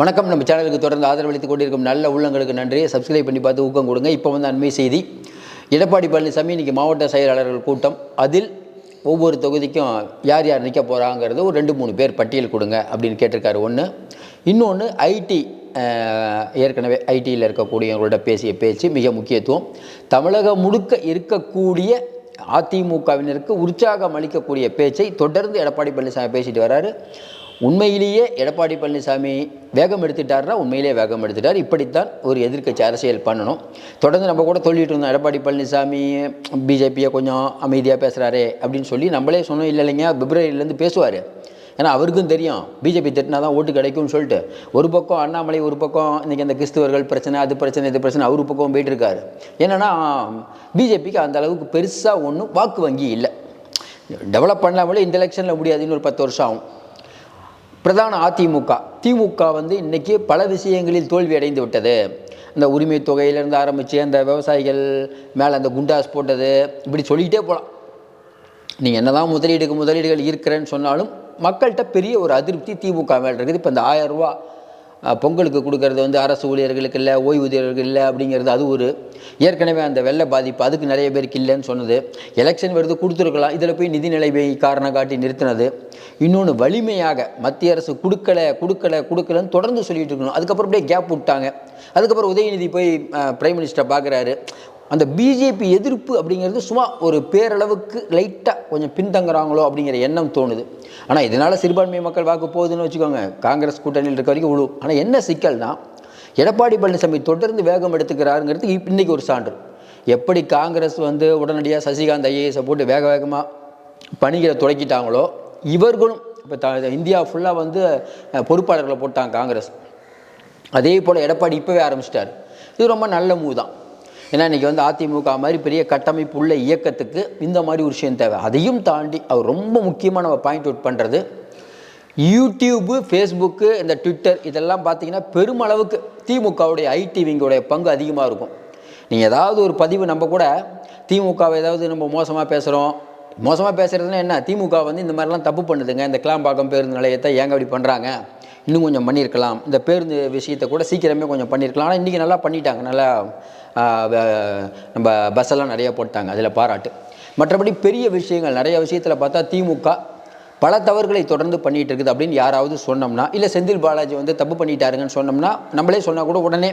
வணக்கம். நம்ம சேனலுக்கு தொடர்ந்து ஆதரவளித்துக் கொண்டிருக்கும் நல்ல உள்ளங்களுக்கு நன்றி சப்ஸ்கிரைப் பண்ணி பார்த்து ஊக்கம் கொடுங்க. இப்போ வந்து அண்மை செய்தி. எடப்பாடி பழனிசாமி இன்னைக்கு மாவட்ட செயலாளர்கள் கூட்டம். அதில் ஒவ்வொரு தொகுதிக்கும் யார் யார் நிற்க போகிறாங்கிறது ஒரு ரெண்டு மூணு பேர் பட்டியல் கொடுங்க அப்படின்னு கேட்டிருக்காரு ஒன்று இன்னொன்று ஐடி ஏற்கனவே ஐடியில் இருக்கக்கூடியவங்களோட பேசிய பேச்சு மிக முக்கியத்துவம். தமிழகம் முழுக்க இருக்கக்கூடிய அதிமுகவினருக்கு உற்சாகம் அளிக்கக்கூடிய பேச்சை தொடர்ந்து எடப்பாடி பழனிசாமி பேசிட்டு வராரு. உண்மையிலேயே எடப்பாடி பழனிசாமி வேகம் எடுத்துட்டார்னா உண்மையிலேயே வேகம் எடுத்துட்டார். இப்படித்தான் ஒரு எதிர்க்கட்சி அரசியல் பண்ணணும். தொடர்ந்து நம்ம கூட சொல்லிட்டு இருந்தோம். எடப்பாடி பழனிசாமி பிஜேபியை கொஞ்சம் அமைதியாக பேசுகிறாரே அப்படின்னு சொல்லி நம்மளே சொன்னோம். இல்லை இல்லைங்க பிப்ரவரியிலேருந்து பேசுவார். ஏன்னா அவருக்கும் தெரியும். பிஜேபி திட்டினா தான் ஓட்டு கிடைக்கும்னு சொல்லிட்டு. ஒரு பக்கம் அண்ணாமலை ஒரு பக்கம் இன்றைக்கி அந்த கிறிஸ்துவர்கள் பிரச்சனை அது பிரச்சனை இது பிரச்சனை அவர் பக்கம் போயிட்டு இருக்காரு. என்னென்னா பிஜேபிக்கு அந்த அளவுக்கு பெருசாக ஒன்றும் வாக்கு வங்கி இல்லை. டெவலப் பண்ணாமலே இந்த எலெக்ஷனில் முடியாதுன்னு ஒரு பத்து வருஷம் ஆகும். பிரதான அதிமுக. திமுக வந்து இன்றைக்கி பல விஷயங்களில் தோல்வி அடைந்து விட்டது. இந்த உரிமை தொகையிலேருந்து ஆரம்பித்து அந்த விவசாயிகள் மேலே அந்த குண்டாஸ் போட்டது இப்படி சொல்லிக்கிட்டே போகலாம் நீங்கள் என்னதான் முதலீடுக்கு முதலீடுகள் இருக்கிறேன்னு சொன்னாலும் மக்கள்கிட்ட பெரிய ஒரு அதிருப்தி திமுக மேலே இருக்குது. இப்போ இந்த ஆயிரம் ரூபா பொங்கலுக்கு கொடுக்கறது வந்து அரசு ஊழியர்களுக்கு இல்லை ஓய்வூதியர்களுக்கு இல்லை அப்படிங்கிறது அது ஒரு. ஏற்கனவே அந்த வெள்ள பாதிப்பு அதுக்கு நிறைய பேருக்கு இல்லைன்னு சொன்னது. எலெக்ஷன் வருது கொடுத்துருக்கலாம். இதில் போய் நிதி நிலைமை காரணம் காட்டி நிறுத்தினது. இன்னொன்று வலிமையாக மத்திய அரசு கொடுக்கல கொடுக்கலை கொடுக்கலன்னு தொடர்ந்து சொல்லிட்டு இருக்கணும். அதுக்கப்புறம் அப்படியே கேப் விட்டாங்க. அதுக்கப்புறம் உதயநிதி போய் பிரைம் மினிஸ்டரை பார்க்குறாரு அந்த பிஜேபி எதிர்ப்பு அப்படிங்கிறது சும்மா ஒரு பேரளவுக்கு லைட்டாக கொஞ்சம் பின்தங்குறாங்களோ அப்படிங்கிற எண்ணம் தோணுது. ஆனால் இதனால் சிறுபான்மை மக்கள் வாக்கு போகுதுன்னு வச்சுக்கோங்க. காங்கிரஸ் கூட்டணியில் இருக்க வரைக்கும் விழுவும் ஆனால் என்ன சிக்கல்னா எடப்பாடி பழனிசாமி தொடர்ந்து வேகம் எடுத்துக்கிறாருங்கிறதுக்கு இன்றைக்கி ஒரு சான்று. எப்படி காங்கிரஸ் வந்து உடனடியாக சசிகாந்த் ஐஏஎஸை போட்டு வேக வேகமாக பணிகளை தொடக்கிட்டாங்களோ இவர்களும் இப்போ த இந்தியா ஃபுல்லாக வந்து பொறுப்பாளர்களை போட்டாங்க காங்கிரஸ். அதே போல் எடப்பாடி இப்போவே ஆரம்பிச்சிட்டார். இது ரொம்ப நல்ல மூவ் தான். ஏன்னா இன்றைக்கி வந்து அதிமுக மாதிரி பெரிய கட்டமைப்பு உள்ள இயக்கத்துக்கு இந்த மாதிரி ஒரு விஷயம் தேவை. அதையும் தாண்டி அவர் ரொம்ப முக்கியமாக நம்ம பாயிண்ட் அவுட் பண்ணுறது யூடியூப்பு ஃபேஸ்புக்கு இந்த ட்விட்டர் இதெல்லாம் பார்த்தீங்கன்னா பெருமளவுக்கு திமுகவுடைய ஐடிவிங்களுடைய பங்கு அதிகமாக இருக்கும். நீங்கள் ஏதாவது ஒரு பதிவு நம்ம கூட திமுகவை ஏதாவது நம்ம மோசமாக பேசுகிறோம் மோசமாக பேசுகிறதுனா என்ன? திமுக வந்து இந்த மாதிரிலாம் தப்பு பண்ணுதுங்க. இந்த கிளாம்பாக்கம் பேருந்து நிலையத்தை ஏங்க அப்படி பண்ணுறாங்க இன்னும் கொஞ்சம் பண்ணியிருக்கலாம். இந்த பேருந்து விஷயத்தை கூட சீக்கிரமே கொஞ்சம் பண்ணியிருக்கலாம். ஆனால் இன்றைக்கி நல்லா பண்ணிட்டாங்க. நல்லா நம்ம பஸ்ஸெல்லாம் நிறையா போட்டாங்க அதில் பாராட்டு. மற்றபடி பெரிய விஷயங்கள் நிறைய விஷயத்தில் பார்த்தா திமுக பல தவறுகளை தொடர்ந்து பண்ணிட்டு இருக்குது அப்படின்னு யாராவது சொன்னோம்னா இல்லை செந்தில் பாலாஜி வந்து தப்பு பண்ணிட்டாருங்கன்னு சொன்னோம்னா நம்மளே சொன்னால் கூட உடனே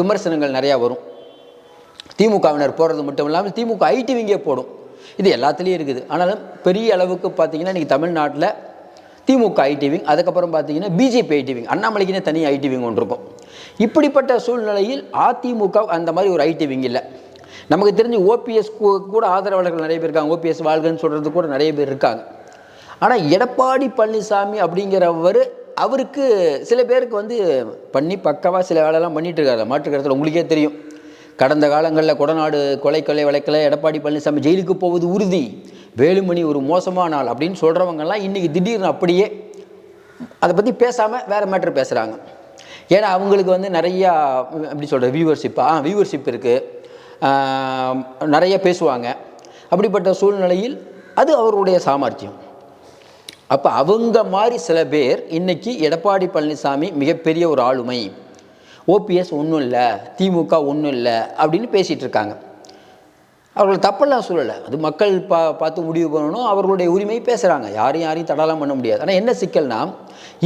விமர்சனங்கள் நிறையா வரும். திமுகவினர் போகிறது மட்டும் இல்லாமல் திமுக ஐடி விங்கே போடும். இது எல்லாத்துலேயும் இருக்குது. ஆனாலும் பெரிய அளவுக்கு பார்த்தீங்கன்னா இன்றைக்கி தமிழ்நாட்டில் திமுக ஐடி விங் அதுக்கப்புறம் பார்த்தீங்கன்னா பிஜேபி ஐடி விங் அண்ணாமலைக்குனே தனி ஐடி விங் ஒன்று இருக்கும். இப்படிப்பட்ட சூழ்நிலையில் அதிமுக அந்த மாதிரி ஒரு ஐடி விங் இல்லை. நமக்கு தெரிஞ்சு ஓபிஎஸ் கூட ஆதரவாளர்கள் நிறைய பேர் இருக்காங்க. ஓபிஎஸ் வாழ்கன்னு சொல்கிறது கூட நிறைய பேர் இருக்காங்க. ஆனால் எடப்பாடி பழனிசாமி அப்படிங்கிறவர் அவருக்கு சில பேருக்கு வந்து பண்ணி பக்கவாக சில வேலைலாம் பண்ணிட்டு இருக்காரு. மாற்றுக்கிறதுல உங்களுக்கே தெரியும். கடந்த காலங்களில் கொடநாடு கொலை கொலை வழக்கில் எடப்பாடி பழனிசாமி ஜெயிலுக்கு போவது உறுதி. வேலுமணி ஒரு மோசமான நாள் அப்படின்னு சொல்கிறவங்கெல்லாம் இன்றைக்கி திடீர்னு அப்படியே அதை பற்றி பேசாமல் வேறு மேட்ரு பேசுகிறாங்க ஏன்னா அவங்களுக்கு வந்து நிறையா எப்படி சொல்கிற வியூவர்ஷிப் ஆ வியூவர்ஷிப் இருக்குது நிறைய பேசுவாங்க. அப்படிப்பட்ட சூழ்நிலையில் அது அவருடைய சாமர்த்தியம். அப்போ அவங்க மாதிரி சில பேர் இன்னைக்கு எடப்பாடி பழனிசாமி மிகப்பெரிய ஒரு ஆளுமை. ஓபிஎஸ் ஒன்றும் இல்லை திமுக ஒன்றும் இல்லை அப்படின்னு பேசிகிட்டு இருக்காங்க. அவர்கள் தப்பெல்லாம் சொல்லலை. அது மக்கள் பா பார்த்து முடிவு பண்ணணும். அவர்களுடைய உரிமை பேசுகிறாங்க யாரையும் யாரையும் தடலாம் பண்ண முடியாது. ஆனால் என்ன சிக்கல்னா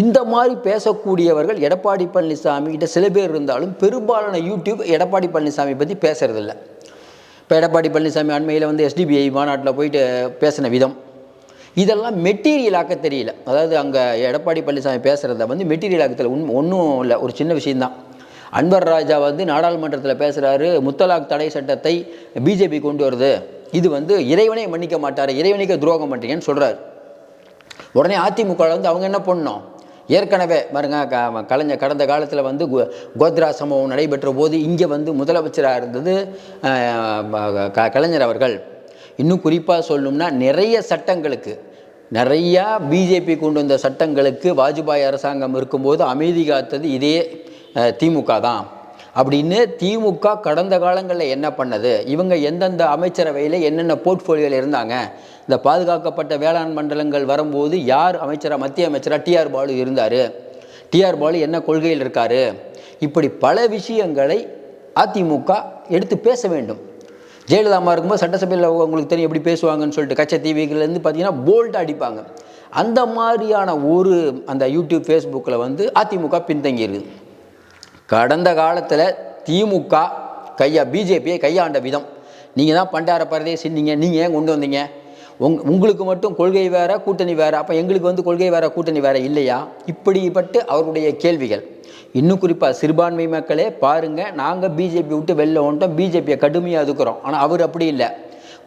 இந்த மாதிரி பேசக்கூடியவர்கள் எடப்பாடி பழனிசாமி கிட்ட சில பேர் இருந்தாலும் பெரும்பாலான யூடியூப் எடப்பாடி பழனிசாமி பற்றி பேசுறதில்ல. இப்போ எடப்பாடி பழனிசாமி அண்மையில் வந்து எஸ்டிபிஐ மாநாட்டில் போயிட்டு பேசின விதம். இதெல்லாம் மெட்டீரியலாக்க தெரியல. அதாவது அங்கே எடப்பாடி பழனிசாமி பேசுகிறத வந்து மெட்டீரியலாக்க தெரியல உண்மை ஒன்றும் இல்லை. ஒரு சின்ன விஷயந்தான் அன்வர் ராஜா வந்து நாடாளுமன்றத்தில் பேசுகிறாரு முத்தலாக் தடை சட்டத்தை பிஜேபி கொண்டு வருது. இது வந்து இறைவனை மன்னிக்க மாட்டார் இறைவனுக்கு துரோகம் பண்ணுறீங்கன்னு சொல்கிறார் உடனே அதிமுக வந்து அவங்க என்ன பண்ணோம் ஏற்கனவே பாருங்க க- கலைஞர் கடந்த காலத்தில் வந்து கோ- கோத்ரா சம்பவம் நடைபெற்ற போது இங்கே வந்து முதலமைச்சராக இருந்தது க- கலைஞர் அவர்கள். இன்னும் குறிப்பாக சொல்லணும்னா நிறைய சட்டங்களுக்கு நிறையா பிஜேபி கொண்டு வந்த சட்டங்களுக்கு வாஜ்பாய் அரசாங்கம் இருக்கும்போது அமைதி காத்தது இதே திமுக தான். அப்படின்னு திமுக கடந்த காலங்களில் என்ன பண்ணது? இவங்க எந்தெந்த அமைச்சரவையில் என்னென்ன போர்ட்ஃபோலியோவில் இருந்தாங்க? இந்த பாதுகாக்கப்பட்ட வேளாண் மண்டலங்கள் வரும்போது யார் அமைச்சராக மத்திய அமைச்சராக டிஆர் பாலு இருந்தார்? டிஆர் பாலு என்ன கொள்கையில் இருக்கார்? இப்படி பல விஷயங்களை அதிமுக எடுத்து பேச வேண்டும். ஜெயலலிதா அம்மா இருக்கும்போது சட்டசபையில் உங்களுக்கு தெரியும் எப்படி பேசுவாங்கன்னு சொல்லிட்டு கச்சத்தீவிகள்லேருந்து பார்த்தீங்கன்னா போல்டாக அடிப்பாங்க. அந்த மாதிரியான ஒரு அந்த யூடியூப் ஃபேஸ்புக்கில் வந்து அதிமுக பின்தங்கியிருக்குது கடந்த காலத்தில் திமுக கையா பிஜேபியை கையாண்ட விதம். நீங்கள் தான் பண்டார பரதேசி நீங்கள் நீங்கள் ஏன் கொண்டு வந்தீங்க? உங் உங்களுக்கு மட்டும் கொள்கை வேறு கூட்டணி வேற அப்போ எங்களுக்கு வந்து கொள்கை வேற கூட்டணி வேறு இல்லையா? இப்படிப்பட்டு அவருடைய கேள்விகள். இன்னும் குறிப்பாக சிறுபான்மை மக்களே பாருங்கள் நாங்கள் பிஜேபி விட்டு வெளில வந்துட்டோம் பிஜேபியை கடுமையாக அதுக்குறோம் ஆனால் அவர் அப்படி இல்லை.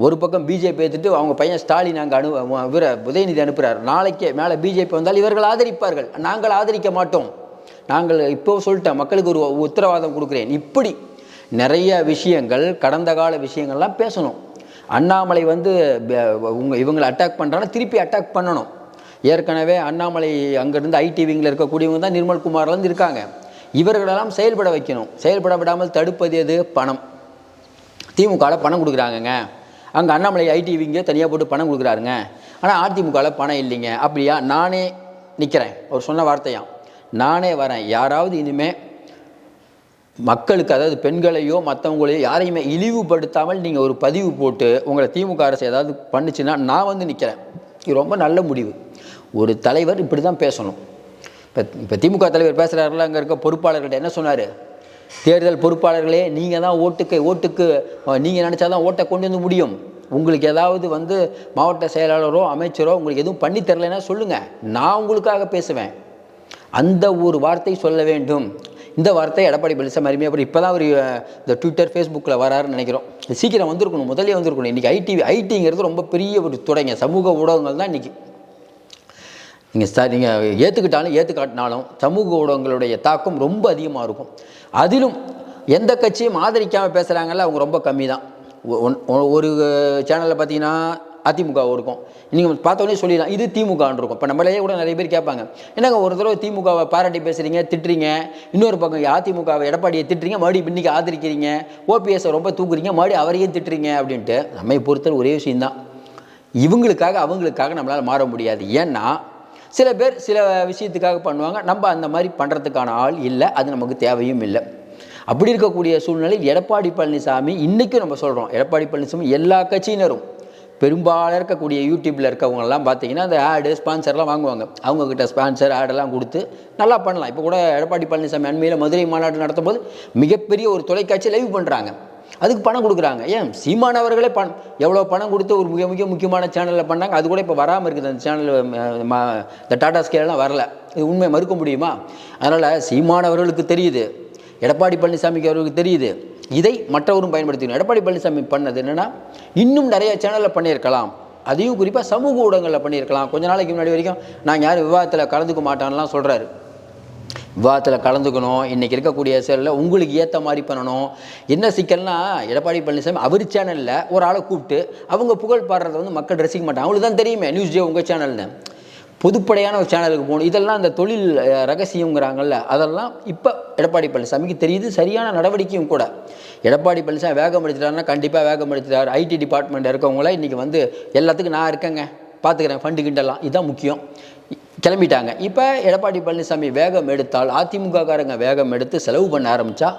ஒரு பக்கம் பிஜேபி எடுத்துட்டு அவங்க பையன் ஸ்டாலின் அங்கே அனு இவரை உதயநிதி அனுப்புகிறார் நாளைக்கே மேலே பிஜேபி வந்தால் இவர்கள் ஆதரிப்பார்கள். நாங்கள் ஆதரிக்க மாட்டோம். நாங்கள் இப்போ சொல்லிட்டேன் மக்களுக்கு ஒரு உத்தரவாதம் கொடுக்குறேன். இப்படி நிறைய விஷயங்கள் கடந்த கால விஷயங்கள்லாம் பேசணும். அண்ணாமலை வந்து உங்கள் இவங்களை அட்டாக் பண்ணுறாங்கன்னா திருப்பி அட்டாக் பண்ணணும். ஏற்கனவே அண்ணாமலை அங்கேருந்து ஐடி விங்கில் இருக்கக்கூடியவங்க தான் நிர்மல்குமார்லேருந்து இருக்காங்க. இவர்களெல்லாம் செயல்பட வைக்கணும். செயல்பட விடாமல் தடுப்பது எது? பணம். திமுகவில் பணம் கொடுக்குறாங்கங்க. அங்கே அண்ணாமலை ஐடி விங்கே தனியாக போட்டு பணம் கொடுக்குறாருங்க. ஆனால் அதிமுகவில் பணம் இல்லைங்க. அப்படியா? நானே நிற்கிறேன் அவர் சொன்ன வார்த்தையான் நானே வரேன். யாராவது இனிமேல் மக்களுக்கு அதாவது பெண்களையோ மற்றவங்களையோ யாரையுமே இழிவுபடுத்தாமல் நீங்கள் ஒரு பதிவு போட்டு உங்களை திமுக அரசு ஏதாவது பண்ணுச்சுன்னா நான் வந்து நிற்கிறேன் இது ரொம்ப நல்ல முடிவு. ஒரு தலைவர் இப்படி தான் பேசணும். இப்போ இப்போ திமுக தலைவர் பேசுகிறாருல அங்கே இருக்க பொறுப்பாளர்கள்ட்ட என்ன சொன்னார்? தேர்தல் பொறுப்பாளர்களே நீங்கள் தான் ஓட்டுக்கு ஓட்டுக்கு நீங்கள் நினச்சா தான் ஓட்டை கொண்டு வந்து முடியும். உங்களுக்கு ஏதாவது வந்து மாவட்ட செயலாளரோ அமைச்சரோ உங்களுக்கு எதுவும் பண்ணி தரலைன்னா சொல்லுங்கள் நான் உங்களுக்காக பேசுவேன். அந்த ஒரு வார்த்தை சொல்ல வேண்டும். இந்த வார்த்தை எடப்பாடி பழனிசாமி அருமையாக அப்புறம் இப்போ தான் அவர் இந்த ட்விட்டர் ஃபேஸ்புக்கில் வராருன்னு நினைக்கிறோம். சீக்கிரம் வந்திருக்கணும் முதலே வந்திருக்கணும். இன்றைக்கி ஐடி ஐடிங்கிறது ரொம்ப பெரிய ஒரு துறைங்க. சமூக ஊடகங்கள் தான் இன்றைக்கி நீங்கள் சார் நீங்கள் ஏற்றுக்கிட்டாலும் ஏற்றுக்காட்டினாலும் சமூக ஊடகங்களுடைய தாக்கம் ரொம்ப அதிகமாக இருக்கும். அதிலும் எந்த கட்சியும் ஆதரிக்காமல் பேசுகிறாங்கல்ல அவங்க ரொம்ப கம்மி தான் ஒரு சேனலில் பார்த்தீங்கன்னா அதிமுக இருக்கும். நீங்கள் பார்த்தோன்னே சொல்லிடலாம் இது திமுகன்னு இருக்கும். இப்போ நம்மளே கூட நிறைய பேர் கேட்பாங்க என்னங்க ஒரு தடவை திமுகவை பாராட்டி பேசுகிறீங்க திட்டுறீங்க இன்னொரு பக்கம் அதிமுகவை எடப்பாடியை திட்டுறீங்க மறுபடியும் இன்னைக்கு ஆதரிக்கிறீங்க ஓபிஎஸை ரொம்ப தூக்குறீங்க மறுபடியும் அவரையும் திட்டுறீங்க அப்படின்ட்டு நம்மை பொறுத்தவரை ஒரே விஷயம்தான். இவங்களுக்காக அவங்களுக்காக நம்மளால் மாற முடியாது. ஏன்னா சில பேர் சில விஷயத்துக்காக பண்ணுவாங்க நம்ம அந்த மாதிரி பண்ணுறதுக்கான ஆள் இல்லை அது நமக்கு தேவையும் இல்லை. அப்படி இருக்கக்கூடிய சூழ்நிலையில் எடப்பாடி பழனிசாமி இன்றைக்கும் நம்ம சொல்கிறோம் எடப்பாடி பழனிசாமி எல்லா கட்சியினரும் பெரும்பாலும் இருக்கக்கூடிய யூடியூப்பில் இருக்கவங்கெல்லாம் பார்த்தீங்கன்னா அந்த ஆடு ஸ்பான்சர்லாம் வாங்குவாங்க. அவங்கக்கிட்ட ஸ்பான்சர் ஆடெல்லாம் கொடுத்து நல்லா பண்ணலாம். இப்போ கூட எடப்பாடி பழனிசாமி அண்மையில் மதுரை மாநாடு நடத்தும் போது மிகப்பெரிய ஒரு தொலைக்காட்சி லைவ் பண்ணுறாங்க அதுக்கு பணம் கொடுக்குறாங்க. ஏன்? சீமான் அவர்களே பணம் எவ்வளோ பணம் கொடுத்து ஒரு மிக மிக முக்கியமான சேனலில் பண்ணாங்க? அது கூட இப்போ வராமல் இருக்குது. அந்த சேனல் இந்த டாடா ஸ்கேலெலாம் வரல. இது உண்மை மறுக்க முடியுமா? அதனால் சீமானவர்களுக்கு தெரியுது. எடப்பாடி பழனிசாமிக்கு அவர்களுக்கு தெரியுது. இதை மற்றவரும் பயன்படுத்திக்கணும் எடப்பாடி பழனிசாமி பண்ணது என்னென்னா இன்னும் நிறைய சேனலில் பண்ணியிருக்கலாம். அதையும் குறிப்பாக சமூக ஊடகங்களில் பண்ணியிருக்கலாம். கொஞ்ச நாளைக்கு முன்னாடி வரைக்கும் நான் யாரும் விவாதத்தில் கலந்துக்க மாட்டான்லாம் சொல்கிறாரு விவாதத்தில் கலந்துக்கணும். இன்றைக்கி இருக்கக்கூடிய சேனலில் உங்களுக்கு ஏற்ற மாதிரி பண்ணணும். என்ன சிக்கல்னா எடப்பாடி பழனிசாமி அவர் சேனலில் ஒரு ஆளை கூப்பிட்டு அவங்க புகழ் பாடுறத வந்து மக்கள் ரசிக்க மாட்டாங்க. அவங்களுக்கு தான் தெரியுமே நியூஸ் டே உங்கள் சேனல்னு பொதுப்படையான ஒரு சேனலுக்கு போகணும். இதெல்லாம் அந்த தொழில் ரகசியங்கிறாங்கல்ல அதெல்லாம் இப்போ எடப்பாடி பழனிசாமிக்கு தெரியுது சரியான நடவடிக்கையும் கூட. எடப்பாடி பழனிசாமி வேகம் எடுத்துட்டாருன்னா கண்டிப்பாக வேகம் எடுத்துட்டார் ஐடி டிபார்ட்மெண்ட் இருக்கவங்களாம் இன்றைக்கி வந்து எல்லாத்துக்கும் நான் இருக்கேங்க. பார்த்துக்கிறேன் ஃபண்டு கிண்டெல்லாம் இதுதான் முக்கியம். கிளம்பிட்டாங்க. இப்போ எடப்பாடி பழனிசாமி வேகம் எடுத்தால் அதிமுககாரங்க வேகம் எடுத்து செலவு பண்ண ஆரம்பித்தா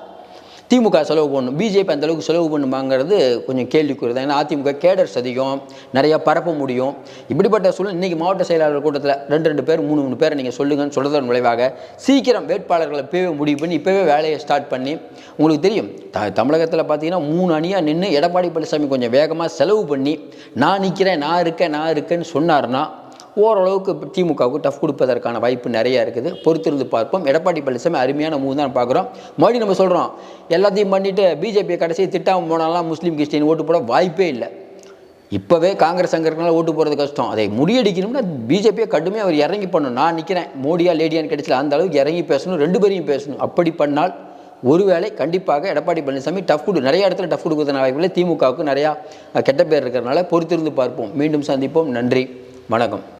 திமுக செலவு பண்ணணும் பிஜேபி அந்தளவுக்கு செலவு பண்ணுமாங்கிறது கொஞ்சம் கேள்விக்குறி தான் ஏன்னா அதிமுக கேடர்ஸ் அதிகம் நிறையா பரப்ப முடியும். இப்படிப்பட்ட சூழ்நிலை இன்றைக்கி மாவட்ட செயலாளர் கூட்டத்தில் ரெண்டு ரெண்டு பேர் மூணு மூணு பேரை நீங்கள் சொல்லுங்கன்னு சொல்கிறதன் விளைவாக சீக்கிரம் வேட்பாளர்களை இப்போவே முடிவு பண்ணி இப்போவே வேலையை ஸ்டார்ட் பண்ணி உங்களுக்கு தெரியும் த தமிழகத்தில் பார்த்தீங்கன்னா மூணு அணியாக நின்று எடப்பாடி பழனிசாமி கொஞ்சம் வேகமாக செலவு பண்ணி நான் நிற்கிறேன் நான் இருக்கேன் நான் இருக்கேன்னு சொன்னார்னா ஓரளவுக்கு திமுகவுக்கு டஃப் கொடுப்பதற்கான வாய்ப்பு நிறையா இருக்குது. பொறுத்திருந்து பார்ப்போம். எடப்பாடி பழனிசாமி அருமையான மூவ் தான் பார்க்குறோம். மறுபடியும் நம்ம சொல்கிறோம் எல்லாத்தையும் பண்ணிவிட்டு பிஜேபி கடைசி திட்டாமல் போனாலாம் முஸ்லீம் கிறிஸ்டின் ஓட்டு போட வாய்ப்பே இல்லை. இப்போவே காங்கிரஸ் அங்கே ஓட்டு போகிறது கஷ்டம். அதை முறியடிக்கணும்னா பிஜேபியை கடுமையாக அவர் இறங்கி பண்ணணும். நான் நிற்கிறேன் மோடியா லேடியான்னு கிடைச்சல அந்த அளவுக்கு இறங்கி பேசணும். ரெண்டு பேரையும் பேசணும். அப்படி பண்ணால் ஒருவேளை கண்டிப்பாக எடப்பாடி பழனிசாமி டஃப் கொடு நிறைய இடத்துல டஃப் கொடுக்குறதுனால வாய்ப்பில்லை திமுகவுக்கு நிறையா கெட்ட பேர் இருக்கிறனால பொறுத்திருந்து பார்ப்போம். மீண்டும் சந்திப்போம். நன்றி. வணக்கம்.